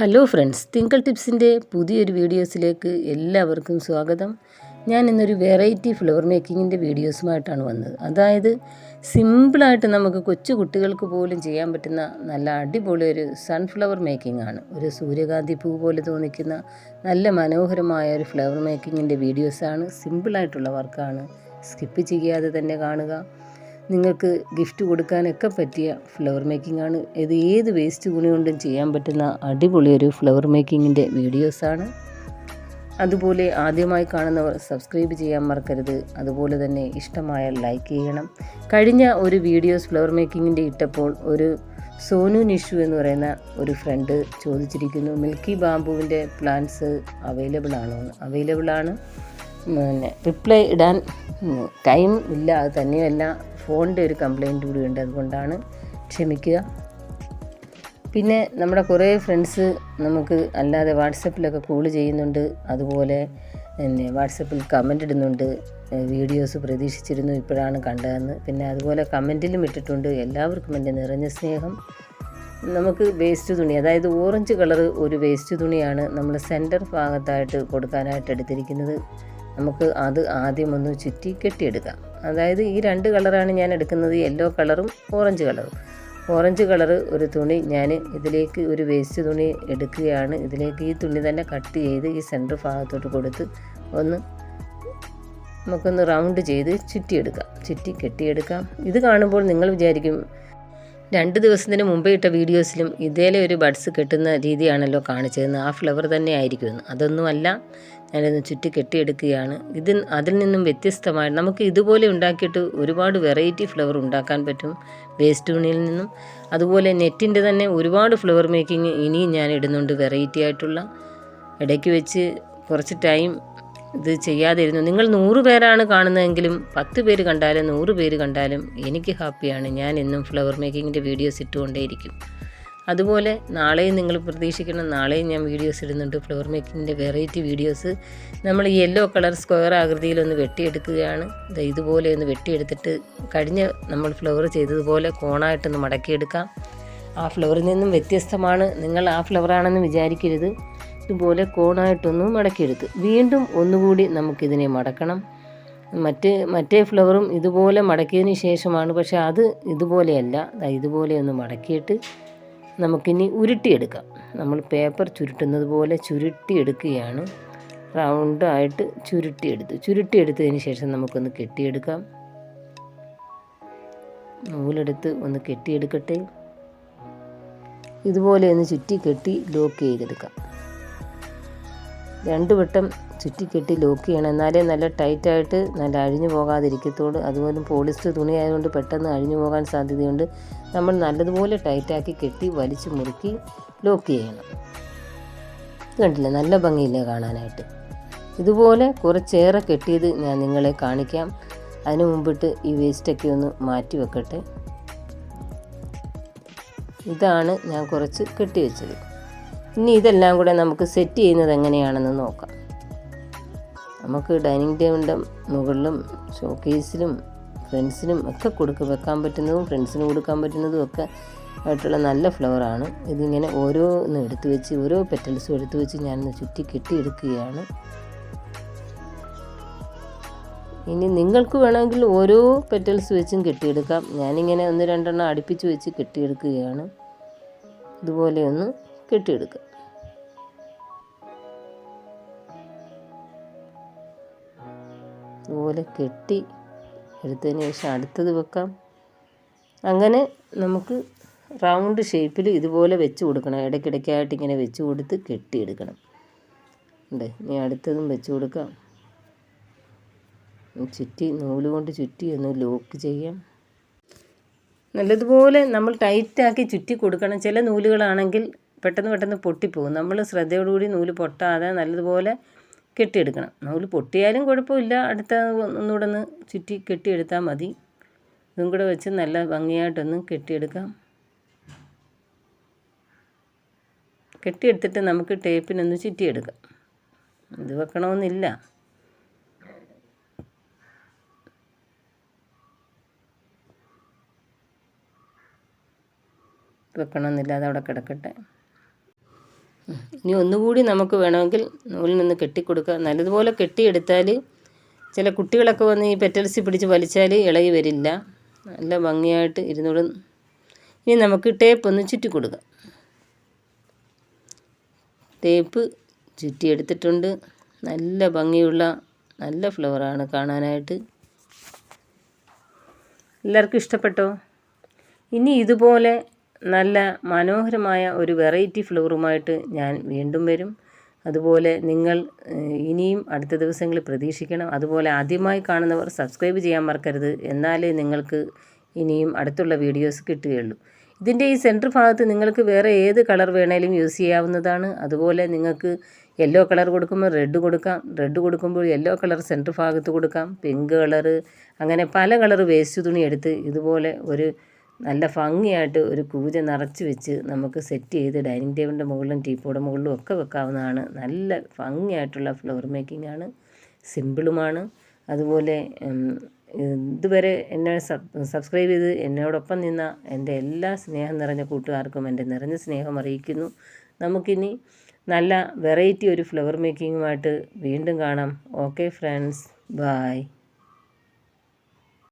Hello friends തിങ്കൾ ടിപ്സിന്റെ പുതിയൊരു വീഡിയോസിലേക്ക് എല്ലാവർക്കും സ്വാഗതം. ഞാൻ ഇന്നൊരു വെറൈറ്റി ഫ്ലവർ മേക്കിങ്ങിന്റെ വീഡിയോസുമായിട്ടാണ് വന്നത്. അതായത് സിമ്പിളായിട്ട് നമുക്ക് കൊച്ചു കുട്ടികൾക്ക് പോലും ചെയ്യാൻ പറ്റുന്ന നല്ല അടിപൊളി ഒരു സൺഫ്ലവർ മേക്കിംഗ് ആണ്. ഒരു സൂര്യകാന്തി പൂ പോലെ തോന്നിക്കുന്ന നല്ല മനോഹരമായ ഒരു ഫ്ലവർ മേക്കിങ്ങിന്റെ വീഡിയോസാണ്. സിമ്പിളായിട്ടുള്ള വർക്കാണ് സ്കിപ്പ് ചെയ്യാതെ തന്നെ കാണുക. നിങ്ങൾക്ക് ഗിഫ്റ്റ് കൊടുക്കാനൊക്കെ പറ്റിയ ഫ്ലവർ മേക്കിംഗ് ആണ്. ഇത് ഏത് വേസ്റ്റ് തുണി കൊണ്ടും ചെയ്യാൻ പറ്റുന്ന അടിപൊളി ഒരു ഫ്ലവർ മേക്കിങ്ങിന്റെ വീഡിയോസാണ് അതുപോലെ ആദ്യമായി കാണുന്നവർ സബ്സ്ക്രൈബ് ചെയ്യാൻ മറക്കരുത്. അതുപോലെ തന്നെ ഇഷ്ടമായ ലൈക്ക് ചെയ്യണം. കഴിഞ്ഞ ഒരു വീഡിയോസ് ഫ്ലവർ മേക്കിങ്ങിന്റെ ഇട്ടപ്പോൾ ഒരു സോനു നിഷു എന്ന് പറയുന്ന ഒരു ഫ്രണ്ട് ചോദിച്ചിരിക്കുന്നു മിൽക്കി ബാംബുവിന്റെ പ്ലാന്റ്സ് അവൈലബിൾ ആണോ? അവൈലബിൾ ആണ്. പിന്നെ റിപ്ലൈ ഇടാൻ ടൈം ഇല്ല അത് തന്നെയല്ല. ഫോണിന്റെ ഒരു കംപ്ലൈന്റ് കൂടി ഉണ്ട് അതുകൊണ്ടാണ് ക്ഷമിക്കുക. പിന്നെ നമ്മുടെ കുറേ ഫ്രണ്ട്സ് നമുക്ക് അല്ലാതെ വാട്സപ്പിലൊക്കെ കോൾ ചെയ്യുന്നുണ്ട്. അതുപോലെ പിന്നെ വാട്സപ്പിൽ കമന്റ് ഇടുന്നുണ്ട്. വീഡിയോസ് പ്രതീക്ഷിച്ചിരുന്നു ഇപ്പോഴാണ് കണ്ടതെന്ന്. പിന്നെ അതുപോലെ കമന്റിലും ഇട്ടിട്ടുണ്ട്. എല്ലാവർക്കും എന്റെ നിറഞ്ഞ സ്നേഹം. നമുക്ക് വേസ്റ്റ് തുണി അതായത് ഓറഞ്ച് കളർ ഒരു വേസ്റ്റ് തുണിയാണ് നമ്മൾ സെന്റർ ഭാഗത്തായിട്ട് കൊടുക്കാനായിട്ട് എടുത്തിരിക്കുന്നത്. നമുക്ക് അത് ആദ്യം ഒന്ന് ചുറ്റി കെട്ടിയെടുക്കാം. അതായത് ഈ രണ്ട് കളറാണ് ഞാൻ എടുക്കുന്നത്. യെല്ലോ കളറും ഓറഞ്ച് കളറും. ഓറഞ്ച് കളർ ഒരു തുണി ഞാൻ ഇതിലേക്ക് ഒരു വേസ്റ്റ് തുണി എടുക്കുകയാണ്. ഇതിലേക്ക് ഈ തുണി തന്നെ കട്ട് ചെയ്ത് ഈ സെന്റർ ഭാഗത്തോട്ട് കൊടുത്ത് ഒന്ന് നമുക്കൊന്ന് റൗണ്ട് ചെയ്ത് ചുറ്റിയെടുക്കാം. ചുറ്റി കെട്ടിയെടുക്കാം. ഇത് കാണുമ്പോൾ നിങ്ങൾ വിചാരിക്കും രണ്ട് ദിവസത്തിന് മുമ്പേ ഇട്ട വീഡിയോസിലും ഇതേലെ ഒരു ബഡ്സ് കെട്ടുന്ന രീതിയാണല്ലോ കാണിച്ചതെന്ന് ആ ഫ്ലവർ തന്നെ ആയിരിക്കുമെന്ന്. അതൊന്നുമല്ല ഞാനൊന്ന് ചുറ്റി കെട്ടിയെടുക്കുകയാണ്. ഇത് അതിൽ നിന്നും വ്യത്യസ്തമായി നമുക്ക് ഇതുപോലെ ഉണ്ടാക്കിയിട്ട് ഒരുപാട് വെറൈറ്റി ഫ്ലവർ ഉണ്ടാക്കാൻ പറ്റും വേസ്റ്റ് തുണിയിൽ നിന്നും. അതുപോലെ നെറ്റിന്റെ തന്നെ ഒരുപാട് ഫ്ലവർ മേക്കിംഗ് ഇനിയും ഞാൻ ഇടുന്നുണ്ട് വെറൈറ്റി ആയിട്ടുള്ള. ഇടയ്ക്ക് വെച്ച് കുറച്ച് ടൈം ഇത് ചെയ്യാതിരുന്നു. നിങ്ങൾ നൂറ് പേരാണ് കാണുന്നതെങ്കിലും പത്ത് പേര് കണ്ടാലും നൂറ് പേര് കണ്ടാലും എനിക്ക് ഹാപ്പിയാണ്. ഞാൻ എന്നും ഫ്ലവർ മേക്കിങ്ങിന്റെ വീഡിയോസ് ഇട്ടുകൊണ്ടേയിരിക്കും. അതുപോലെ നാളെയും നിങ്ങൾ പ്രതീക്ഷിക്കണം. നാളെയും ഞാൻ വീഡിയോസ് ഇടുന്നുണ്ട്. ഫ്ലവർ മേക്കിങ്ങിന്റെ വെറൈറ്റി വീഡിയോസ് നമ്മൾ യെല്ലോ കളർ സ്ക്വയർ ആകൃതിയിലൊന്ന് വെട്ടിയെടുക്കുകയാണ്. ഇതുപോലെ ഒന്ന് വെട്ടിയെടുത്തിട്ട് കഴിഞ്ഞ നമ്മൾ ഫ്ലവർ ചെയ്തതുപോലെ കോണായിട്ടൊന്ന് മടക്കിയെടുക്കാം. ആ ഫ്ലവറിൽ നിന്നും വ്യത്യസ്തമാണ്. നിങ്ങൾ ആ ഫ്ലവറാണെന്ന് വിചാരിക്കരുത്. ഇതുപോലെ കോണായിട്ടൊന്ന് മടക്കിയെടുത്ത് വീണ്ടും ഒന്നുകൂടി നമുക്കിതിനെ മടക്കണം. മറ്റ് മറ്റേ ഫ്ലവറും ഇതുപോലെ മടക്കിയതിന് ശേഷമാണ്. പക്ഷേ അത് ഇതുപോലെയല്ല. ഇതുപോലെ ഒന്ന് മടക്കിയിട്ട് നമുക്കിനി ഉരുട്ടിയെടുക്കാം. നമ്മൾ പേപ്പർ ചുരുട്ടുന്നത് പോലെ ചുരുട്ടിയെടുക്കുകയാണ്. റൗണ്ടായിട്ട് ചുരുട്ടിയെടുത്ത്. ചുരുട്ടിയെടുത്തതിന് ശേഷം നമുക്കൊന്ന് കെട്ടിയെടുക്കാം. നൂലെടുത്ത് ഒന്ന് കെട്ടിയെടുക്കട്ടെ. ഇതുപോലെ ഒന്ന് ചുറ്റി കെട്ടി ലോക്ക് ചെയ്തെടുക്കാം. രണ്ട് വട്ടം ചുറ്റിക്കെട്ടി ലോക്ക് ചെയ്യണം. എന്നാലേ നല്ല ടൈറ്റായിട്ട് നല്ല അഴിഞ്ഞു പോകാതിരിക്കത്തുള്ളൂ അതുപോലെ പോളിസ്റ്റർ തുണി ആയതുകൊണ്ട് പെട്ടെന്ന് അഴിഞ്ഞു പോകാൻ സാധ്യതയുണ്ട്. നമ്മൾ നല്ലതുപോലെ ടൈറ്റാക്കി കെട്ടി വലിച്ചു മുറുക്കി ലോക്ക് ചെയ്യണം. കണ്ടില്ലേ? നല്ല ഭംഗിയില്ലേ കാണാനായിട്ട്? ഇതുപോലെ കുറച്ചേറെ കെട്ടിയത് ഞാൻ നിങ്ങളെ കാണിക്കാം. അതിനു മുമ്പിട്ട് ഈ വേസ്റ്റൊക്കെ ഒന്ന് മാറ്റി വെക്കട്ടെ. ഇതാണ് ഞാൻ കുറച്ച് കെട്ടി വെച്ചത്. ഇനി ഇതെല്ലാം കൂടെ നമുക്ക് സെറ്റ് ചെയ്യുന്നത് എങ്ങനെയാണെന്ന് നോക്കാം. നമുക്ക് ഡൈനിങ് ടേബിളിന്റെ മുകളിലും ഷോക്കേസിലും ഫ്രണ്ട്സിനും ഒക്കെ കൊടുക്ക വെക്കാൻ പറ്റുന്നതും ഫ്രണ്ട്സിന് കൊടുക്കാൻ പറ്റുന്നതും ഒക്കെ ആയിട്ടുള്ള നല്ല ഫ്ലവറാണ് ഇതിങ്ങനെ ഓരോന്ന് എടുത്തു വെച്ച് ഓരോ പെറ്റൽസും എടുത്തു വെച്ച് ഞാനൊന്ന് ചുറ്റി കെട്ടിയെടുക്കുകയാണ്. ഇനി നിങ്ങൾക്ക് വേണമെങ്കിൽ ഓരോ പെറ്റൽസ് വെച്ചും കെട്ടിയെടുക്കാം. ഞാനിങ്ങനെ ഒന്ന് രണ്ടെണ്ണം അടുപ്പിച്ച് വെച്ച് കെട്ടിയെടുക്കുകയാണ്. ഇതുപോലെ ഒന്ന് കെട്ടിയെടുക്കുക. ഇതുപോലെ കെട്ടി എടുത്തതിന് ശേഷം അടുത്തത് വെക്കാം. അങ്ങനെ നമുക്ക് റൗണ്ട് ഷേപ്പിൽ ഇതുപോലെ വെച്ച് കൊടുക്കണം. ഇടയ്ക്കിടയ്ക്കായിട്ട് ഇങ്ങനെ വെച്ച് കൊടുത്ത് കെട്ടിയെടുക്കണം. ഉണ്ട്. ഇനി അടുത്തതും വെച്ച് കൊടുക്കാം. ചുറ്റി നൂൽ കൊണ്ട് ചുറ്റി ഒന്ന് ലോക്ക് ചെയ്യാം. നല്ലതുപോലെ നമ്മൾ ടൈറ്റാക്കി ചുറ്റി കൊടുക്കണം. ചില നൂലുകളാണെങ്കിൽ പെട്ടെന്ന് പെട്ടെന്ന് പൊട്ടിപ്പോകും. നമ്മൾ ശ്രദ്ധയോടുകൂടി നൂൽ പൊട്ടാതെ നല്ലതുപോലെ കെട്ടിയെടുക്കണം. നൂൽ പൊട്ടിയാലും കുഴപ്പമില്ല. അടുത്ത ഒന്നുകൂടെ ഒന്ന് ചുറ്റി കെട്ടിയെടുത്താൽ മതി. ഇതും കൂടെ വെച്ച് നല്ല ഭംഗിയായിട്ടൊന്ന് കെട്ടിയെടുക്കാം. കെട്ടിയെടുത്തിട്ട് നമുക്ക് ടേപ്പിനൊന്ന് ചുറ്റിയെടുക്കാം. ഇത് വെക്കണമെന്നില്ല. വെക്കണമെന്നില്ല. അതവിടെ കിടക്കട്ടെ. ഇനി ഒന്നുകൂടി നമുക്ക് വേണമെങ്കിൽ നൂലിൽ നിന്ന് കെട്ടിക്കൊടുക്കുക. നല്ലതുപോലെ കെട്ടിയെടുത്താൽ ചില കുട്ടികളൊക്കെ വന്ന് ഈ പെറ്റൽസി പിടിച്ച് വലിച്ചാൽ ഇളകി വരില്ല. നല്ല ഭംഗിയായിട്ട് ഇരുന്നോട് ഇനി നമുക്ക് ടേപ്പ് ഒന്ന് ചുറ്റി കൊടുക്കാം. ടേപ്പ് ചുറ്റിയെടുത്തിട്ടുണ്ട് നല്ല ഭംഗിയുള്ള നല്ല ഫ്ലവറാണ് കാണാനായിട്ട്. എല്ലാവർക്കും ഇഷ്ടപ്പെട്ടോ? ഇനി ഇതുപോലെ നല്ല മനോഹരമായ ഒരു വെറൈറ്റി ഫ്ലവറുമായിട്ട് ഞാൻ വീണ്ടും വരും. അതുപോലെ നിങ്ങൾ ഇനിയും അടുത്ത ദിവസങ്ങളിൽ പ്രതീക്ഷിക്കണം. അതുപോലെ ആദ്യമായി കാണുന്നവർ സബ്സ്ക്രൈബ് ചെയ്യാൻ മറക്കരുത്. എന്നാലേ നിങ്ങൾക്ക് ഇനിയും അടുത്തുള്ള വീഡിയോസ് കിട്ടുകയുള്ളൂ. ഇതിന്റെ ഈ സെന്റർ ഭാഗത്ത് നിങ്ങൾക്ക് വേറെ ഏത് കളർ വേണേലും യൂസ് ചെയ്യാവുന്നതാണ്. അതുപോലെ നിങ്ങൾക്ക് യെല്ലോ കളർ കൊടുക്കുമ്പോൾ റെഡ് കൊടുക്കാം. റെഡ് കൊടുക്കുമ്പോൾ യെല്ലോ കളർ സെന്റർ ഭാഗത്ത് കൊടുക്കാം. പിങ്ക് കളറ് അങ്ങനെ പല കളർ വേസ്റ്റ് തുണി എടുത്ത് ഇതുപോലെ ഒരു നല്ല ഭംഗിയായിട്ട് ഒരു കൂജ നിറച്ച് വെച്ച് നമുക്ക് സെറ്റ് ചെയ്ത് ഡൈനിങ് ടേബിളിന്റെ മുകളിലും ടീപ്പോടെ മുകളിലും ഒക്കെ വെക്കാവുന്നതാണ്. നല്ല ഭംഗിയായിട്ടുള്ള ഫ്ലവർ മേക്കിംഗ് ആണ്. സിമ്പിളുമാണ് അതുപോലെ ഇതുവരെ എന്നെ സബ് സബ്സ്ക്രൈബ് ചെയ്ത് എന്നോടൊപ്പം നിന്ന എന്റെ എല്ലാ സ്നേഹം നിറഞ്ഞ കൂട്ടുകാർക്കും എന്റെ നിറഞ്ഞ സ്നേഹം അറിയിക്കുന്നു. നമുക്കിനി നല്ല വെറൈറ്റി ഒരു ഫ്ലവർ മേക്കിങ്ങുമായിട്ട് വീണ്ടും കാണാം. Okay friends bye